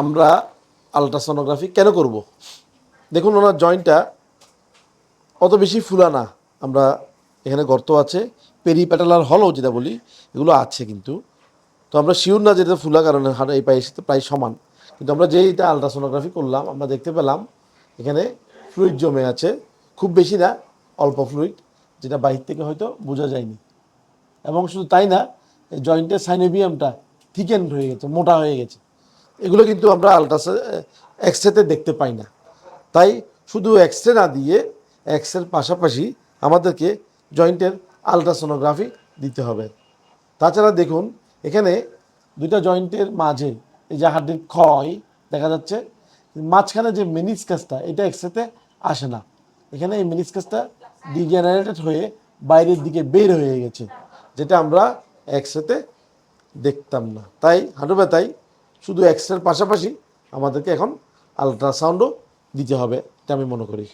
আমরা আলট্রাসোনোগ্রাফি কেন করব? দেখুন, ওনার জয়েন্টটা অত বেশি ফুলা না। আমরা এখানে গর্ত আছে পেরি পেরিপ্যাটালার হলও যেটা বলি, এগুলো আছে কিন্তু। তো আমরা শিওর না যেটা ফুলা, কারণে এই পায়ের সাথে প্রায় সমান। কিন্তু আমরা যেইটা আলট্রাসোনোগ্রাফি করলাম, আমরা দেখতে পেলাম, এখানে ফ্লুইড জমে আছে। খুব বেশি না, অল্প ফ্লুইড যেটা বাহির থেকে হয়তো বোঝা যায়নি। এবং শুধু তাই না জয়েন্টের সাইনোবিয়ামটা থিকেন্ড হয়ে গেছে, মোটা হয়ে গেছে। এগুলো কিন্তু আমরা আলট্রাসা এক্সরেতে দেখতে পাই না। তাই শুধু এক্সরে না দিয়ে এক্সরের পাশাপাশি আমাদেরকে জয়েন্টের আলট্রাসোনোগ্রাফি দিতে হবে। তাছাড়া দেখুন, এখানে দুইটা জয়েন্টের মাঝে এই যে হাড্ডির ক্ষয় দেখা যাচ্ছে, মাঝখানে যে মেনিসকাসটা এটা এক্সরেতে আসে না। এখানে এই মেনিসকাসটা ডিজেনারেটেড হয়ে বাইরের দিকে বের হয়ে গেছে, যেটা আমরা এক্সরেতে দেখতাম না। তাই হাঁটু ব্যথায় শুধু এক্সরের পাশাপাশি আমাদেরকে এখন আলট্রাসাউন্ডও দিতে হবে এটা আমি মনে করি।